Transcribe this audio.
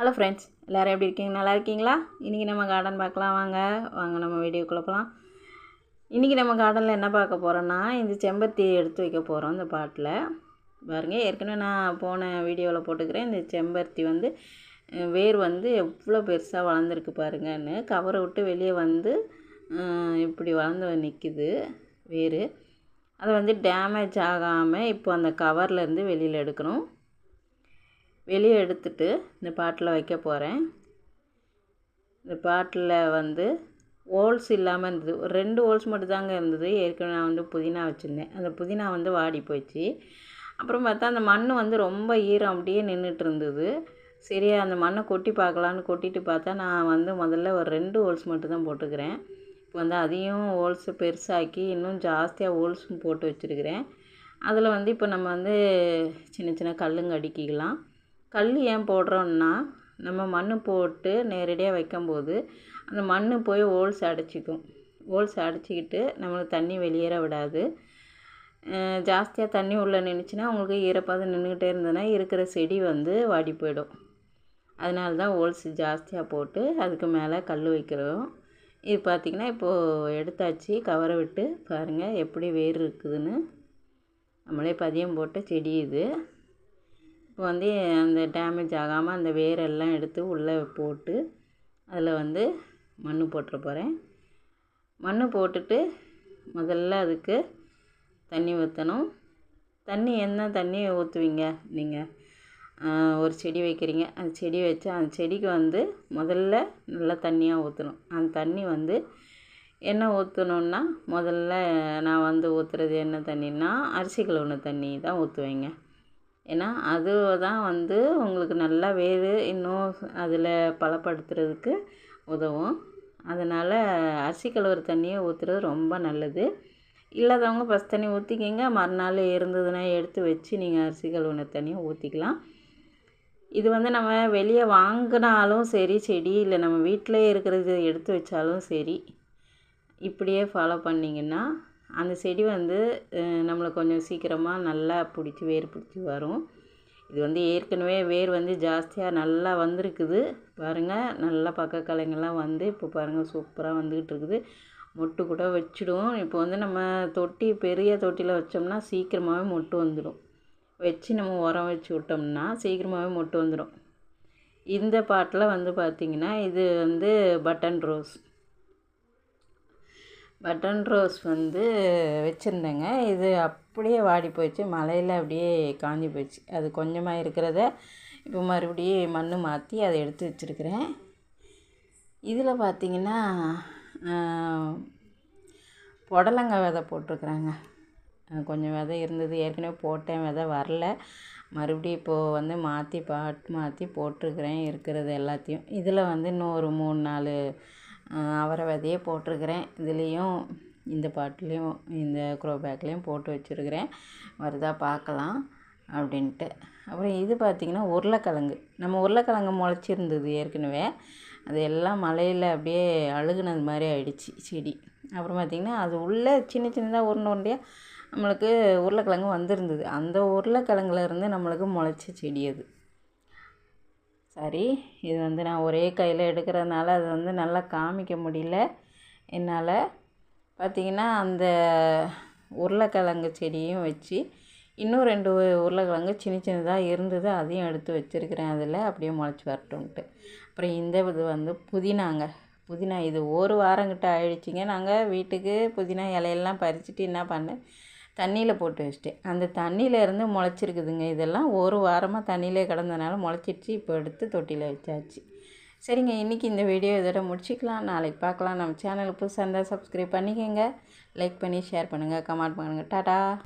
Hello friends எல்லோரும் எப்படி இருக்கீங்க? நல்லா இருக்கீங்களா? இன்றைக்கி நம்ம கார்டன் பார்க்கலாம். வாங்க வாங்க நம்ம வீடியோக்குள்ளே போகலாம் இன்றைக்கி நம்ம கார்டனில் என்ன பார்க்க போகிறோன்னா இந்த செம்பருத்தி எடுத்து வைக்க போகிறோம் இந்த பாட்டில். பாருங்கள் ஏற்கனவே நான் போன வீடியோவில் போட்டுக்கிறேன். இந்த செம்பருத்தி வந்து வேர் வந்து எவ்வளோ பெருசாக வளர்ந்துருக்கு பாருங்கன்னு. கவரை விட்டு வெளியே வந்து இப்படி வளர்ந்து நிற்கிது வேர். அதை வந்து டேமேஜ் ஆகாமல் இப்போ அந்த கவர்லேருந்து வெளியில் எடுக்கணும். வெளியே எடுத்துட்டு இந்த பாட்டில் வைக்க போகிறேன். இந்த பாட்டில் வந்து ஹோல்ஸ் இல்லாமல் இருந்தது. ஒரு ரெண்டு ஹோல்ஸ் மட்டும்தாங்க இருந்தது. ஏற்கனவே நான் வந்து புதினா வச்சுருந்தேன். அந்த புதினா வந்து வாடி போச்சு. அப்புறம் பார்த்தா அந்த மண் வந்து ரொம்ப ஈரம் அப்படியே நின்றுட்டு இருந்தது. சரி அந்த மண்ணை கொட்டி பார்க்கலான்னு கொட்டிட்டு பார்த்தா நான் வந்து முதல்ல ஒரு ரெண்டு ஹோல்ஸ் மட்டும்தான் போட்டுக்கிறேன். இப்போ வந்து அதையும் ஹோல்ஸ் பெருசாக்கி இன்னும் ஜாஸ்தியாக ஹோல்ஸும் போட்டு வச்சுருக்கிறேன். அதில் வந்து இப்போ நம்ம வந்து சின்ன சின்ன கல்லுங்க அடிக்கிக்கலாம். கல் ஏன் போடுறோன்னா நம்ம மண் போட்டு நேரடியாக வைக்கும்போது அந்த மண் போய் ஹோல்ஸ் அடைச்சிக்கும். ஹோல்ஸ் அடைச்சிக்கிட்டு நம்மளுக்கு தண்ணி வெளியேற விடாது. ஜாஸ்தியாக தண்ணி உள்ளே நின்றுச்சுன்னா உங்களுக்கு ஈரப்பதம் நின்றுக்கிட்டே இருந்ததுன்னா இருக்கிற செடி வந்து வாடி போயிடும். அதனால தான் ஹோல்ஸ் ஜாஸ்தியாக போட்டு அதுக்கு மேலே கல் வைக்கிறோம். இது பார்த்திங்கன்னா இப்போது எடுத்தாச்சு. கவரை விட்டு பாருங்கள் எப்படி வேர் இருக்குதுன்னு. நம்மளே பதியம் போட்ட செடி இது. இப்போ வந்து அந்த டேமேஜ் ஆகாமல் அந்த வேரெல்லாம் எடுத்து உள்ளே போட்டு அதில் வந்து மண் போட்டுற போகிறேன் மண் போட்டுட்டு முதல்ல அதுக்கு தண்ணி ஊற்றணும் தண்ணி என்ன தண்ணி ஊற்றுவீங்க நீங்கள் ஒரு செடி வைக்கிறீங்க. அந்த செடி வச்சா அந்த செடிக்கு வந்து முதல்ல நல்லா தண்ணியாக ஊற்றணும் அந்த தண்ணி வந்து என்ன ஊற்றணுன்னா முதல்ல நான் வந்து ஊற்றுறது என்ன தண்ணின்னா அரிசி கழுவுன தண்ணி தான் ஊற்றுவேங்க ஏன்னா அது தான் வந்து உங்களுக்கு நல்லா வேர் இன்னும் அதில் பலப்படுத்துறதுக்கு உதவும். அதனால் அரிசி கழுவுற தண்ணியை ஊற்றுறது ரொம்ப நல்லது. இல்லாதவங்க ஃபஸ்ட் தண்ணி ஊற்றிக்கிங்க மறுநாள் இருந்ததுன்னா எடுத்து வச்சு நீங்கள் அரிசி கழுவுன தண்ணியை ஊற்றிக்கலாம் இது வந்து நம்ம வெளியே வாங்கினாலும் சரி செடி இல்லை நம்ம வீட்டிலே இருக்கிறது எடுத்து வச்சாலும் சரி இப்படியே ஃபாலோ பண்ணிங்கன்னா அந்த செடி வந்து நம்மளுக்கு கொஞ்சம் சீக்கிரமாக நல்லா பிடிச்சி வேர் பிடிச்சி வரும். இது வந்து ஏற்கனவே வேர் வந்து ஜாஸ்தியாக நல்லா வந்திருக்குது. பாருங்கள் நல்லா பக்க கலைங்கள்லாம் வந்து இப்போ பாருங்கள் சூப்பராக வந்துக்கிட்டு இருக்குது மொட்டு கூட வச்சிடும். இப்போ வந்து நம்ம தொட்டி பெரிய தொட்டியில் வச்சோம்னா சீக்கிரமாகவே மொட்டு வந்துடும். வச்சு நம்ம உரம் வச்சு விட்டோம்னா சீக்கிரமாகவே மொட்டு வந்துடும். இந்த பாட்டில் வந்து பார்த்திங்கன்னா இது வந்து பட்டன் ரோஸ். பட்டன் ரோஸ் வந்து வச்சுருந்தேங்க. இது அப்படியே வாடி போயிடுச்சு மழையில் அப்படியே காஞ்சி போச்சு. அது கொஞ்சமாக இருக்கிறத இப்போ மறுபடியும் மண் மாற்றி அதை எடுத்து வச்சுருக்கிறேன். இதில் பார்த்திங்கன்னா புடலங்காய் விதை போட்டிருக்குறாங்க. கொஞ்சம் விதை இருந்தது. ஏற்கனவே போட்டேன். விதை வரல. மறுபடியும் இப்போது வந்து மாற்றி பாட் மாற்றி போட்டிருக்கிறேன். இருக்கிறது எல்லாத்தையும். இதில் வந்து இன்னும் ஒரு மூணு நாலு அவரை விதையே போட்டிருக்கிறேன். இதுலேயும் இந்த பாட்டிலையும் இந்த க்ரோ பேக்லேயும் போட்டு வச்சுருக்கிறேன். வருதா பார்க்கலாம் அப்படின்ட்டு. அப்புறம் இது பார்த்திங்கன்னா உருளைக்கிழங்கு. நம்ம உருளைக்கிழங்கு முளைச்சிருந்தது ஏற்கனவே. அது எல்லாம் மழையில் அப்படியே அழுகுனது மாதிரி ஆயிடுச்சு செடி. அப்புறம் பார்த்திங்கன்னா அது உள்ளே சின்ன சின்னதாக உருண்டை உருண்டையாக நம்மளுக்கு உருளைக்கிழங்கு வந்திருந்தது. அந்த உருளைக்கிழங்குல இருந்து நம்மளுக்கு முளைச்ச செடி அது. சரி இது வந்து நான் ஒரே கையில் எடுக்கிறதுனால அது வந்து நல்லா காமிக்க முடியல. என்னால் பார்த்திங்கன்னா அந்த உருளைக்கிழங்கு செடியும் வச்சு இன்னும் ரெண்டு உருளைக்கிழங்கு சின்ன சின்னதாக இருந்தது அதையும் எடுத்து வச்சுருக்கிறேன் அதில். அப்படியே முளைச்சி வரட்டும்ட்டு அப்புறம் இந்த இது வந்து புதினாங்க. புதினா இது ஒரு வாரங்கிட்ட ஆயிடுச்சிங்க. நாங்கள் வீட்டுக்கு புதினா இலையெல்லாம் பறிச்சுட்டு என்ன பண்ணேன் தண்ணியில் போட்டு வச்சிட்டேன். அந்த தண்ணியிலேருந்து முளைச்சிருக்குதுங்க. இதெல்லாம் ஒரு வாரமாக தண்ணியிலே கிடந்தனால முளைச்சிடுச்சு இப்போ எடுத்து தொட்டியில் வச்சாச்சு. சரிங்க இன்றைக்கி இந்த வீடியோ இதோட முடிச்சிக்கலாம். நாளைக்கு பார்க்கலாம். நம்ம சேனலுக்கு புதுசாக இருந்தால் சப்ஸ்கிரைப் பண்ணிக்கோங்க. லைக் பண்ணி ஷேர் பண்ணுங்கள் கமெண்ட் பண்ணுங்கள் டாடா!